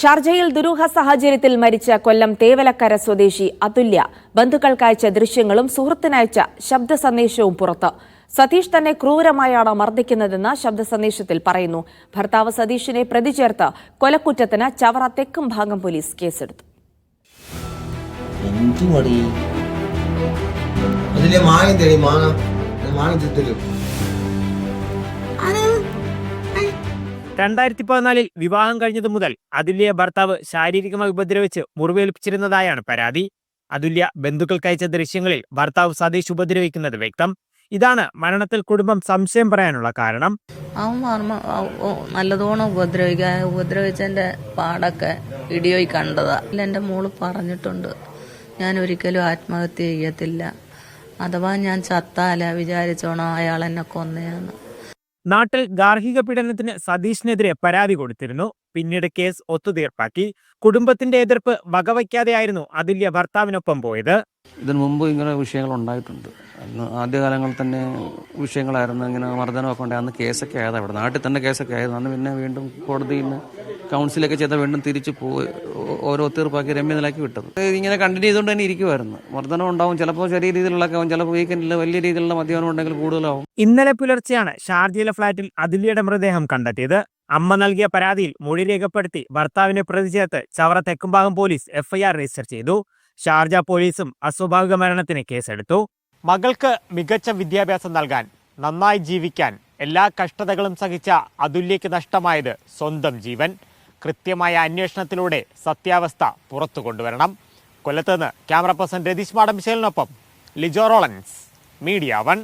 ഷാർജയിൽ ദുരൂഹ സാഹചര്യത്തിൽ മരിച്ച കൊല്ലം തേവലക്കര സ്വദേശി അതുല്യ. ബന്ധുക്കൾക്കയച്ച ദൃശ്യങ്ങളും സുഹൃത്തിനയച്ച ശബ്ദ സന്ദേശവും പുറത്ത്. സതീഷ് തന്നെ ക്രൂരമായാണ് മർദ്ദിക്കുന്നതെന്ന് ശബ്ദ സന്ദേശത്തിൽ പറയുന്നു. ഭർത്താവ് സതീഷിനെ പ്രതി ചേർത്ത് കൊലക്കുറ്റത്തിന് ചവറ തെക്കും ഭാഗം പോലീസ് കേസെടുത്തു. എന്തുവാടി? അതിലെ മാങ്ങ മാങ്ങ രണ്ടായിരത്തി പതിനാലിൽ വിവാഹം കഴിഞ്ഞതു മുതൽ അതുല്യ ഭർത്താവ് ശാരീരികമായി ഉപദ്രവിച്ച് മുറിവേൽപ്പിച്ചിരുന്നതായാണ് പരാതി. അതുല്യ ബന്ധുക്കൾക്കയച്ച ദൃശ്യങ്ങളിൽ ഭർത്താവ് സതീഷ് ഉപദ്രവിക്കുന്നത് വ്യക്തം. ഇതാണ് മരണത്തിൽ കുടുംബം സംശയം പറയാനുള്ള കാരണം. അവൻ പറഞ്ഞ നല്ലതോണം ഉപദ്രവിക്കുക ഉപദ്രവിച്ചതിന്റെ പാടൊക്കെ വീഡിയോയിൽ കണ്ടതാ. എന്റെ മോൾ പറഞ്ഞിട്ടുണ്ട് ഞാൻ ഒരിക്കലും ആത്മഹത്യ ചെയ്യത്തില്ല. അഥവാ ഞാൻ ചത്താല വിചാരിച്ചോണം അയാൾ എന്നെ നാട്ടിൽ ഗാർഹിക പീഡനത്തിന് സതീഷിനെതിരെ പരാതി കൊടുത്തിരുന്നു. പിന്നീട് കേസ് ഒത്തുതീർപ്പാക്കി. കുടുംബത്തിന്റെ എതിർപ്പ് വകവയ്ക്കാതെയായിരുന്നു അതുല്യ ഭർത്താവിനൊപ്പം പോയത്. ഇതിനു മുമ്പ് ഇങ്ങനെ വിഷയങ്ങൾ ഉണ്ടായിട്ടുണ്ട്. അന്ന് ആദ്യകാലങ്ങളിൽ തന്നെ വിഷയങ്ങളായിരുന്നു. ഇങ്ങനെ മർദ്ദനമൊക്കെ ഉണ്ടായി. അന്ന് കേസൊക്കെ ആയതാണ്. ഇവിടെ നാട്ടിൽ തന്നെ കേസൊക്കെ ആയിരുന്നു അന്ന് പിന്നെ വീണ്ടും കോടതിയിൽ നിന്ന് കൗൺസിലൊക്കെ ചെയ്ത വീണ്ടും തിരിച്ചു പോയി ഓരോ തീർപ്പാക്കി രമ്യനിലാക്കി വിട്ടത്. ഇങ്ങനെ കണ്ടിന്യൂ ചെയ്തുകൊണ്ട് തന്നെ ഇരിക്കുമായിരുന്നു മർദ്ദനം ഉണ്ടാവും. ചിലപ്പോൾ ചെറിയ രീതിയിലുള്ളൊക്കെ ചിലപ്പോൾ വീക്കെൻഡിൽ വലിയ രീതിയിലുള്ള മദ്യപാനം ഉണ്ടെങ്കിൽ കൂടുതലാവും. ഇന്നലെ പുലർച്ചെയാണ് ഷാർജയിലെ ഫ്ളാറ്റിൽ അതിലിയുടെ മൃതദേഹം കണ്ടെത്തിയത്. അമ്മ നൽകിയ പരാതിയിൽ മൊഴി രേഖപ്പെടുത്തി ഭർത്താവിനെ പ്രതി ചേർത്ത് Chavara Thekkumbhagam police FIR register ചെയ്തു. ഷാർജ പോലീസും അസ്വാഭാവിക മരണത്തിന് കേസെടുത്തു. മകൾക്ക് മികച്ച വിദ്യാഭ്യാസം നൽകാൻ നന്നായി ജീവിക്കാൻ എല്ലാ കഷ്ടതകളും സഹിച്ച അതുല്യക്ക് നഷ്ടമായത് സ്വന്തം ജീവൻ. കൃത്യമായ അന്വേഷണത്തിലൂടെ സത്യാവസ്ഥ പുറത്തു കൊണ്ടുവരണം. കൊല്ലത്ത് നിന്ന് camera person Ratheesh madam Lijo Rolance media one.